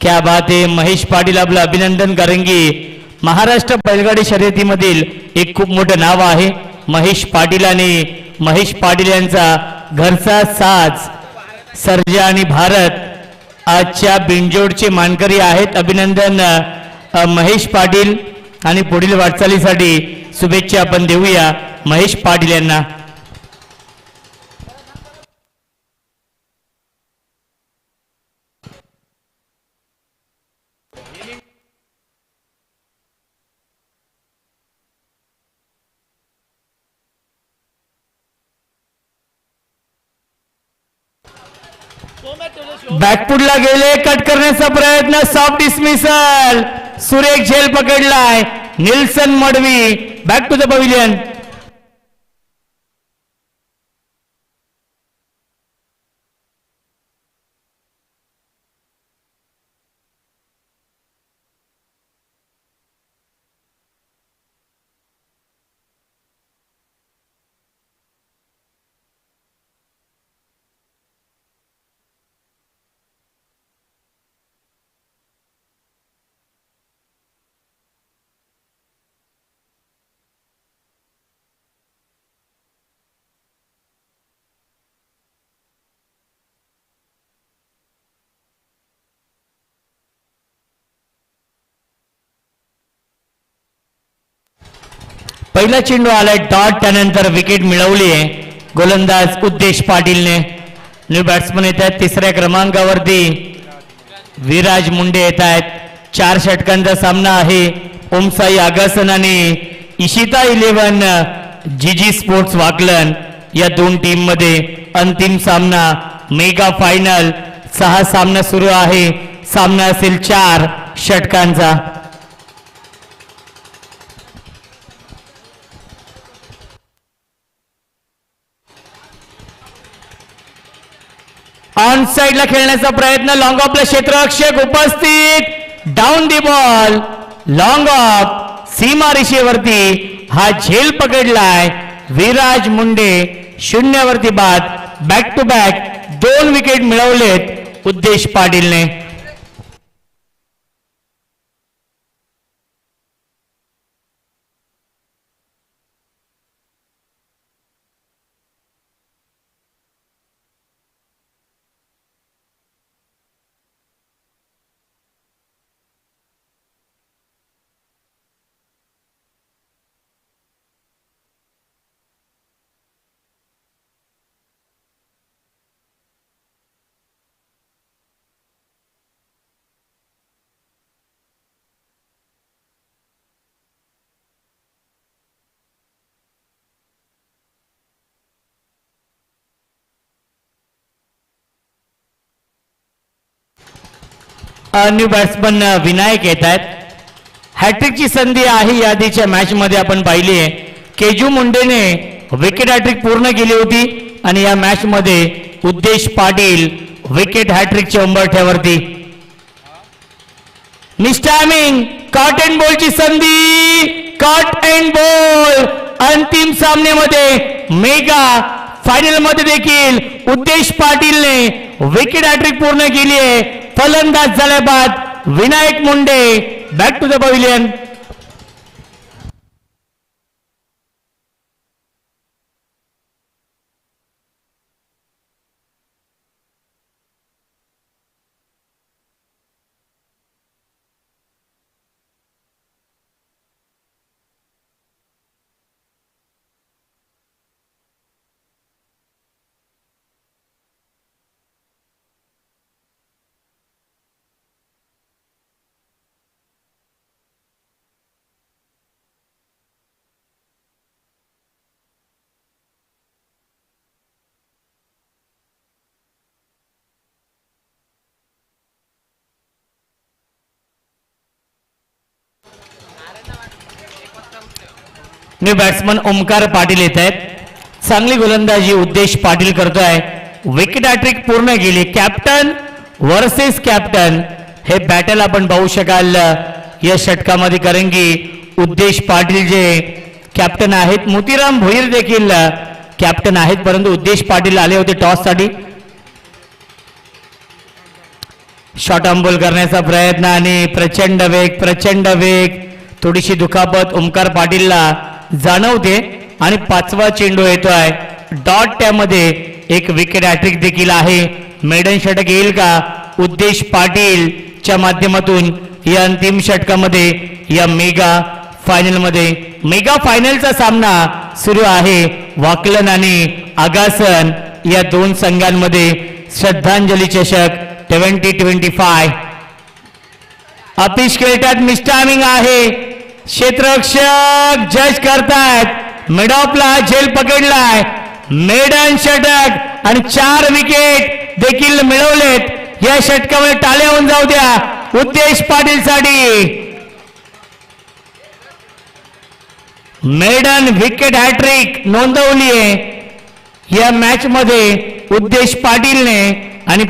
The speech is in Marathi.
क्या बात आहे महेश पाटील आपलं अभिनंदन कारण की महाराष्ट्र बैलगाडी शर्यतीमधील एक खूप मोठं नाव आहे. महेश पाटील आणि महेश पाटील यांचा घरचा साज सर्जा आणि भारत आजच्या बिंजोडचे मानकरी आहेत. अभिनंदन महेश पाटील आणि पुढील वाटचालीसाठी शुभेच्छा आपण देऊया महेश पाटील यांना. बॅकफुटला गेले कट करण्याचा प्रयत्न सॉफ्ट डिसमिसल सुरेख झेल पकडलाय. Nelson Madvi back to the pavilion पहिला चेंडू आलाय डॉट त्यानंतर विकेट मिळवली आहे. गोलंदाज उद्देश पाटीलने. न्यू बॅट्समन येत आहेत तिसऱ्या क्रमांकावरती. विराज मुंडे येत आहेत. चार षटकांचा सामना आहे. ओमसाई आगासन आणि Ishita eleven GG sports Wakalan या दोन टीममध्ये अंतिम सामना मेगा फायनल सहा सामना सुरू आहे. सामना असेल चार षटकांचा. ऑन साइडला खेळण्याचा प्रयत्न. लॉंग ऑफला क्षेत्ररक्षक उपस्थित. Down the ball long off सीमा रेषेवरती हा झेल पकडलाय. विराज मुंडे शून्यावरती बाद. बॅक टू बॅक दोन विकेट मिळवलेत उद्देश पाटीलने. न्यू बॅट्समन विनायक येत आहेत. हॅट्रिकची संधी आहे यादीच्या मॅचमध्ये आपण पाहिली आहे. केजू मुंडेने विकेट हॅट्रिक पूर्ण केली होती आणि या मॅचमध्ये उद्देश पाटील विकेट हॅट्रिकच्या उंबरठ्यावरती. मिस्टॅमिंग कॉट अँड बॉलची संधी! कॉट अँड बॉल अंतिम सामन्यामध्ये मेगा फायनलमध्ये देखील उद्देश पाटीलने विकेट हॅट्रिक पूर्ण केली आहे. फलंदाज झाल्या बाद Vinayak Munde back to the pavilion new batsman Omkar Patil येत आहेत. चांगली गोलंदाजी उद्देश पाटील करतोय. विकेट हॅट्रिक पूर्ण केली. कॅप्टन वर्सेस कॅप्टन हे बॅटल आपण पाहू शकाल. या षटकामध्ये कारण की उद्देश पाटील जे कॅप्टन आहेत. मोतीराम भोईर देखील कॅप्टन आहेत. परंतु उद्देश पाटील आले होते टॉससाठी शॉर्ट अंबोल करण्याचा प्रयत्न आणि प्रचंड वेग प्रचंड वेग. थोडीशी दुखापत ओमकार पाटीलला जाणवते आणि पाचवा चेंडू येतोय. डॉट त्यामध्ये एक विकेट हॅट्रिक देखील आहे. मेडन षटक येईल का? उद्देश पाटीलच्या माध्यमातून या अंतिम षटकामध्ये या मेगा फायनलमध्ये मेगा फायनलचा सामना सुरू आहे. वाकलन आणि आगासन या दोन संघांमध्ये श्रद्धांजली चषक ट्वेंटी ट्वेंटी फाय अपिश खेळतात मिस्टामिंग आहे. क्षेत्ररक्षक जज करतायत मिडॉपला झेल पकडलाय. मेडन षटक आणि चार विकेट देखील मिळवलेत. या षटकामुळे टाळ्या होऊन जाऊ द्या. उद्देश पाटील साठी मेडन विकेट हॅट्रिक नोंदवली आहे या मॅच मध्ये उद्देश पाटीलने आणि